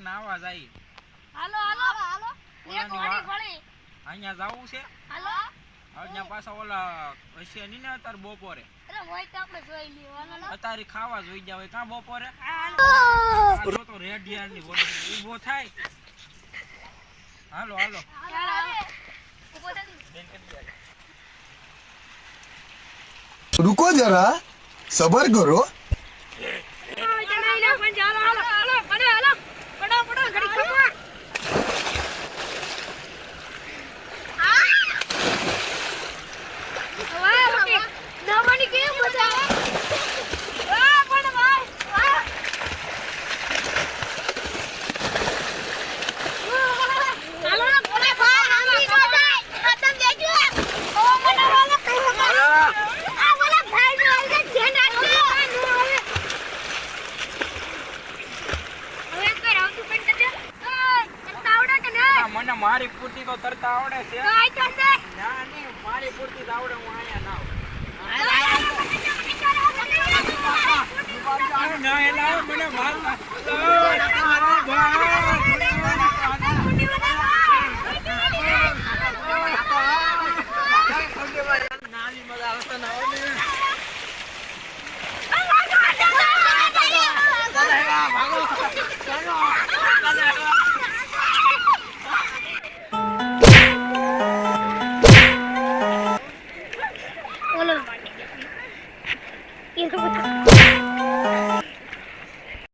નાવા જાય. હાલો હાલો. હાલો એક ઓલાની વાડી ફળી અહીંયા જવું છે? હાલો. અહીંયા પાછા ઓલા હશે નહીં ને અત્યારે બપોરે. અરે હોય તો આપણે જોઈ લઈએ. હાલો અત્યારે ખાવા જોઈ જાવ. હોય કાં બપોરે? તો રેડિયાની બોડી ઊભો થાય. હાલો હાલો. રૂકો જરા. સબર કરી. મને મારી પૂરતી તો તરતા આવડે છે તો ના નહીં મારી પૂરતી તો આવડે હું અહીંયા ના આવું ના એલા મને મારતા